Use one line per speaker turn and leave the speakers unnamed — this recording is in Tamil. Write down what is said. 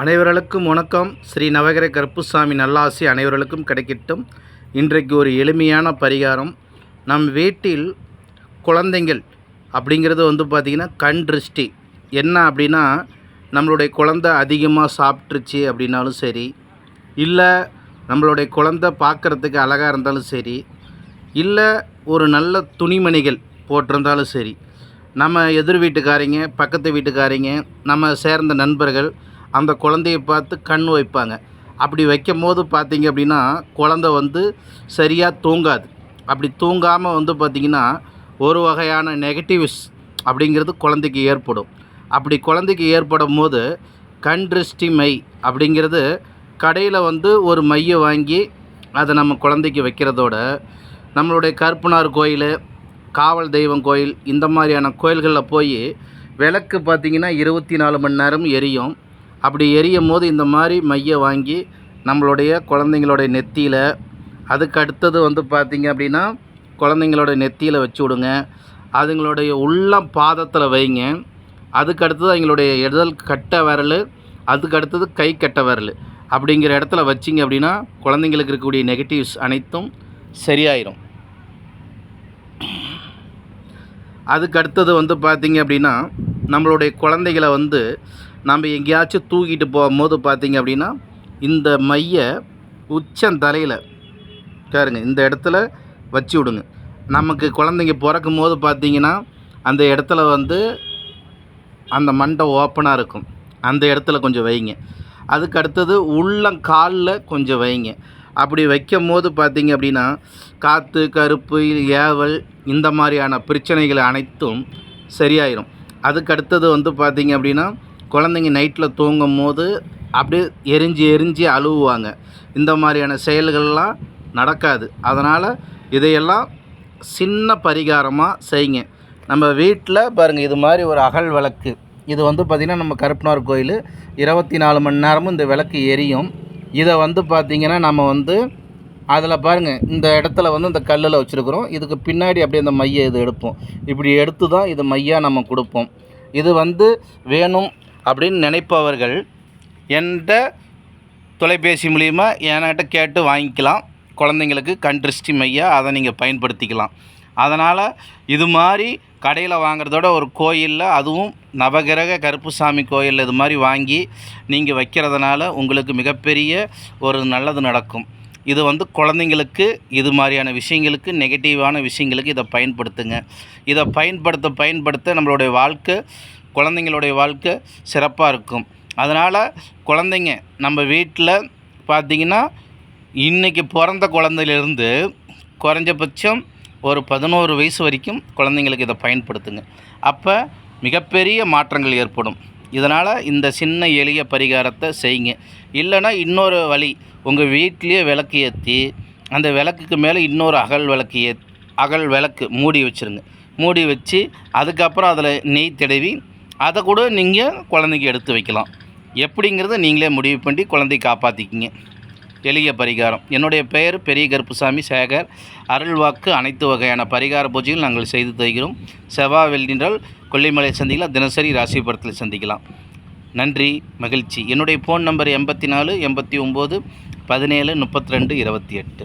அனைவர்களுக்கும் வணக்கம். ஸ்ரீ நவகிர கருப்புசாமி நல்லாசி அனைவர்களுக்கும் கிடைக்கட்டும். இன்றைக்கு ஒரு எளிமையான பரிகாரம். நம் வீட்டில் குழந்தைங்கள் அப்படிங்கிறது வந்து பார்த்திங்கன்னா கண் திருஷ்டி. என்ன அப்படின்னா நம்மளுடைய குழந்த அதிகமாக சாப்பிட்ருச்சு அப்படின்னாலும் சரி இல்லை நம்மளுடைய குழந்த பார்க்குறதுக்கு அழகாக இருந்தாலும் சரி இல்லை ஒரு நல்ல துணிமணிகள் போட்டிருந்தாலும் சரி நம்ம எதிர் வீட்டுக்காரங்க பக்கத்து வீட்டுக்காரங்க நம்ம சேர்ந்த நண்பர்கள் அந்த குழந்தைய பார்த்து கண் வைப்பாங்க. அப்படி வைக்கும் போது பார்த்திங்க அப்படின்னா குழந்த வந்து சரியாக தூங்காது. அப்படி தூங்காமல் வந்து பார்த்திங்கன்னா ஒரு வகையான நெகட்டிவ்ஸ் அப்படிங்கிறது குழந்தைக்கு ஏற்படும். அப்படி குழந்தைக்கு ஏற்படும் போது கண் திருஷ்டி மை அப்படிங்கிறது கடையில் வந்து ஒரு மையை வாங்கி அதை நம்ம குழந்தைக்கு வைக்கிறதோட நம்மளுடைய கருப்பனார் கோயில் காவல் தெய்வம் கோயில் இந்த மாதிரியான கோயில்களில் போய் விளக்கு பார்த்திங்கன்னா இருபத்தி நாலு மணி நேரம் எரியும். அப்படி எரியும் போது இந்த மாதிரி மையை வாங்கி நம்மளுடைய குழந்தைங்களுடைய நெத்தியில் அதுக்கு அடுத்தது வந்து பார்த்திங்க அப்படின்னா குழந்தைங்களோட நெத்தியில் வச்சு விடுங்க. அதுங்களுடைய உள்ளம் பாதத்தில் வைங்க. அதுக்கு அடுத்தது அவங்களுடைய இடல் கட்டை விரல் அதுக்கு அடுத்தது கை கட்டை விரல். அப்படிங்கிற இடத்துல வச்சிங்க அப்படின்னா குழந்தைங்களுக்கு இருக்கக்கூடிய நெகட்டிவ்ஸ் அனைத்தும் சரியாயிரும். அதுக்கு அடுத்தது வந்து பார்த்திங்க அப்படின்னா நம்மளுடைய குழந்தைகளை வந்து நம்ம எங்கேயாச்சும் தூக்கிட்டு போகும்போது பார்த்திங்க அப்படின்னா இந்த மைய உச்சந்தலையில் பாருங்க இந்த இடத்துல வச்சு விடுங்க. நமக்கு குழந்தைங்க பிறக்கும் போது பார்த்திங்கன்னா அந்த இடத்துல வந்து அந்த மண்டை ஓப்பனாக இருக்கும். அந்த இடத்துல கொஞ்சம் வைங்க. அதுக்கு அடுத்தது உள்ளங்காலில் கொஞ்சம் வைங்க. அப்படி வைக்கும் போது பார்த்தீங்க அப்படின்னா காற்று கருப்பு ஏவல் இந்த மாதிரியான பிரச்சனைகள் அனைத்தும் சரியாயிரும். அதுக்கு அடுத்தது வந்து பார்த்தீங்க அப்படின்னா குழந்தைங்க நைட்டில் தூங்கும் போது அப்படியே எரிஞ்சு எரிஞ்சு அழுவுவாங்க. இந்த மாதிரியான செயல்கள்லாம் நடக்காது. அதனால் இதையெல்லாம் சின்ன பரிகாரமாக செய்யுங்க. நம்ம வீட்டில் பாருங்கள் இது மாதிரி ஒரு அகல் விளக்கு. இது வந்து பார்த்திங்கன்னா நம்ம கருப்பனார் கோயில். இருபத்தி நாலு மணி நேரமும் இந்த விளக்கு எரியும். இதை வந்து பார்த்திங்கன்னா நம்ம வந்து அதில் பாருங்கள் இந்த இடத்துல வந்து இந்த கல்லில் வச்சுருக்குறோம். இதுக்கு பின்னாடி அப்படியே இந்த மையை இது எடுப்போம். இப்படி எடுத்து தான் இது மையாக நம்ம கொடுப்போம். இது வந்து வேணும் அப்படின்னு நினைப்பவர்கள் என்கிட்ட தொலைபேசி மூலிமா என்கிட்ட கேட்டு வாங்கிக்கலாம். குழந்தைங்களுக்கு கண் திருஷ்டி மையா அதை நீங்கள் பயன்படுத்திக்கலாம். அதனால் இது மாதிரி கடையில் வாங்குறதோட ஒரு கோயிலில் அதுவும் நவகிரக கருப்புசாமி கோயிலில் இது மாதிரி வாங்கி நீங்கள் வைக்கிறதுனால உங்களுக்கு மிகப்பெரிய ஒரு நல்லது நடக்கும். இது வந்து குழந்தைங்களுக்கு இது மாதிரியான விஷயங்களுக்கு நெகட்டிவான விஷயங்களுக்கு இதை பயன்படுத்துங்க. இதை பயன்படுத்த பயன்படுத்த நம்மளுடைய வாழ்க்கை குழந்தைங்களுடைய வாழ்க்கை சிறப்பாக இருக்கும். அதனால் குழந்தைங்க நம்ம வீட்டில் பார்த்திங்கன்னா இன்றைக்கி பிறந்த குழந்தையிலேருந்து குறைஞ்சபட்சம் ஒரு பதினோரு வயசு வரைக்கும் குழந்தைங்களுக்கு இதை பயன்படுத்துங்க. அப்போ மிகப்பெரிய மாற்றங்கள் ஏற்படும். இதனால் இந்த சின்ன எளிய பரிகாரத்தை செய்யுங்க. இல்லைன்னா இன்னொரு வழி உங்கள் வீட்லேயே விளக்கு ஏற்றி அந்த விளக்குக்கு மேலே இன்னொரு அகல் விளக்கு ஏ அகல் விளக்கு மூடி வச்சுருங்க. மூடி வச்சு அதுக்கப்புறம் அதில் நெய் தடவி அதை கூட நீங்கள் குழந்தைக்கு எடுத்து வைக்கலாம். எப்படிங்கிறத நீங்களே முடிவு பண்ணி குழந்தை காப்பாற்றிக்கிங்க எளிய பரிகாரம். என்னுடைய பெயர் பெரிய கருப்புசாமி சேகர். அருள்வாக்கு அனைத்து வகையான பரிகார பூஜைகள் நாங்கள் செய்து தருகிறோம். செவ்வாய் வெள்ளின்றால் கொல்லிமலை சந்திக்கலாம். தினசரி ராசிபுரத்தில் சந்திக்கலாம். நன்றி மகிழ்ச்சி. என்னுடைய ஃபோன் நம்பர் எண்பத்தி நாலு எண்பத்தி ஒம்பது பதினேழு முப்பத்தி ரெண்டு இருபத்தி எட்டு.